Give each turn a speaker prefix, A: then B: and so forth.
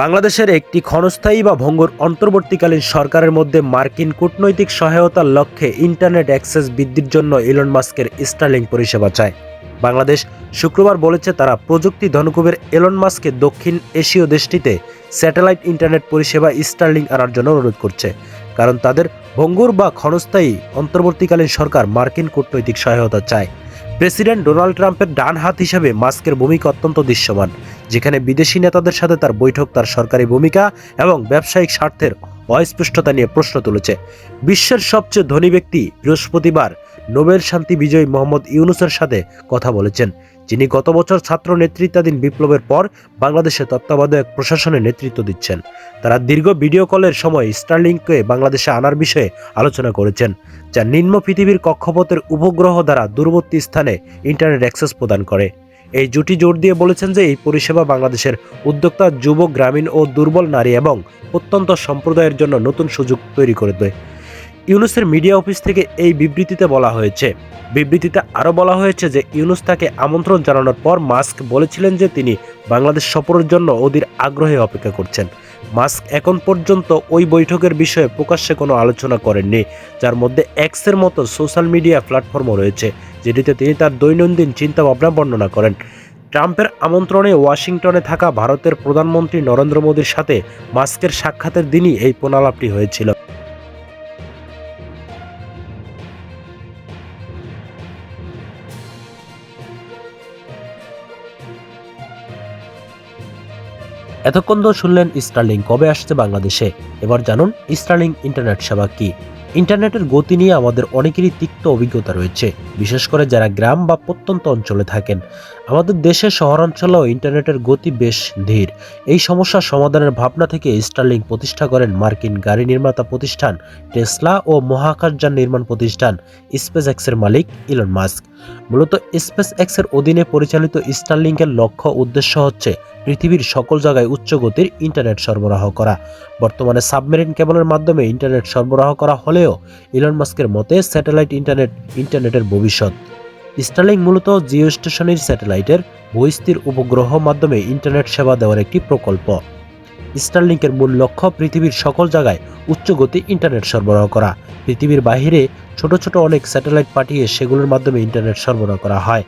A: বাংলাদেশের একটি ক্ষণস্থায়ী বা ভঙ্গুর অন্তর্বর্তীকালীন সরকারের মধ্যে মার্কিন কূটনৈতিক সহায়তার লক্ষ্যে ইন্টারনেট অ্যাক্সেস বৃদ্ধির জন্য ইলন মাস্কের স্টারলিং পরিষেবা চায়। বাংলাদেশ শুক্রবার বলেছে তারা প্রযুক্তি ধনকুবের এলন মাস্ককে দক্ষিণ এশীয় দেশটিতে স্যাটেলাইট ইন্টারনেট পরিষেবা স্টারলিং আনার জন্য অনুরোধ করছে, কারণ তাদের ভঙ্গুর বা ক্ষণস্থায়ী অন্তর্বর্তীকালীন সরকার মার্কিন কূটনৈতিক সহায়তা চায়। প্রেসিডেন্ট ডোনাল্ড ট্রাম্পের ডান হাত হিসেবে মাস্কের ভূমিকা অত্যন্ত দৃশ্যমান, যেখানে বিদেশি নেতাদের সাথে তার বৈঠক তার সরকারি ভূমিকা এবং ব্যবসায়িক স্বার্থের অস্পষ্টতা নিয়ে প্রশ্ন তুলেছে। বিশ্বের সবচেয়ে ধনী ব্যক্তি বৃহস্পতিবার নোবেল শান্তি বিজয়ী মোহাম্মদ ইউনুসের সাথে কথা বলেছেন। যিনি গত বছর ছাত্র নেতৃত্বাধীন বিপ্লবের পর বাংলাদেশে তত্ত্বাবধায়ক প্রশাসনে নেতৃত্ব দিচ্ছেন। তারা দীর্ঘ ভিডিও কলের সময় স্টারলিংকে বাংলাদেশে আনার বিষয়ে আলোচনা করেছেন, যা নিম্ন পৃথিবীর কক্ষপথের উপগ্রহ দ্বারা দূরবর্তী স্থানে ইন্টারনেট অ্যাক্সেস প্রদান করে। এই জুটি জোর দিয়ে বলেছেন যে এই পরিষেবা বাংলাদেশের উদ্যোক্তা, যুব, গ্রামীণ ও দুর্বল নারী এবং অত্যন্ত সম্প্রদায়ের জন্য নতুন সুযোগ তৈরি করে দেয়। ইউনুসের মিডিয়া অফিস থেকে এই বিবৃতিতে বলা হয়েছে, বিবৃতিতে আরও বলা হয়েছে যে ইউনুস তাকে আমন্ত্রণ জানানোর পর মাস্ক বলেছিলেন যে তিনি বাংলাদেশ সফরের জন্য অধীর আগ্রহে অপেক্ষা করছেন। মাস্ক এখন পর্যন্ত ওই বৈঠকের বিষয়ে প্রকাশ্যে কোনো আলোচনা করেননি, যার মধ্যে এক্সের মতো সোশ্যাল মিডিয়া প্ল্যাটফর্মও রয়েছে। যেটিতে তিনি তার দৈনন্দিন চিন্তাভাবনা বর্ণনা করেন। ট্রাম্পের আমন্ত্রণে ওয়াশিংটনে থাকা ভারতের প্রধানমন্ত্রী নরেন্দ্র মোদীর সাথে মাস্কের সাক্ষাতের দিনই এই প্রণালাপটি হয়েছিল। এতক্ষণ তো শুনলেন স্টারলিং, কবে আসছে বাংলাদেশে? এবার জানুন স্টারলিং ইন্টারনেট সেবা কি? ইন্টারনেটের গতি নিয়ে আমাদের অনেকেরই তিক্ত অভিজ্ঞতা রয়েছে, বিশেষ করে যারা গ্রাম বা প্রত্যন্ত অঞ্চলে থাকেন। আমাদের দেশে শহরাঞ্চলেও ইন্টারনেটের গতি বেশ ধীর। এই সমস্যা সমাধানের ভাবনা থেকে স্টারলিং প্রতিষ্ঠা করেন মার্কিন গাড়ি নির্মাতা প্রতিষ্ঠান, টেসলা ও মহাকাশযান নির্মাণ প্রতিষ্ঠান স্পেস এক্সের মালিক ইলন মাস্ক। মূলত স্পেস এক্সের অধীনে পরিচালিত স্টারলিংকের লক্ষ্য উদ্দেশ্য হচ্ছে পৃথিবীর সকল জায়গায় উচ্চ গতির ইন্টারনেট সরবরাহ করা। বর্তমানে সাবমেরিন কেবলের মাধ্যমে ইন্টারনেট সরবরাহ করা হলেও ইলন মাস্কের মতে স্যাটেলাইট ইন্টারনেট, ইন্টারনেটের ভবিষ্যৎ। স্টারলিং মূলত জিও স্টেশনের স্যাটেলাইটের বহিস্থির উপগ্রহ মাধ্যমে ইন্টারনেট সেবা দেওয়ার একটি প্রকল্প। স্টারলিংকের মূল লক্ষ্য পৃথিবীর সকল জায়গায় উচ্চ গতি ইন্টারনেট সরবরাহ করা। পৃথিবীর বাহিরে ছোট ছোট অনেক স্যাটেলাইট পাঠিয়ে সেগুলোর মাধ্যমে ইন্টারনেট সরবরাহ করা হয়।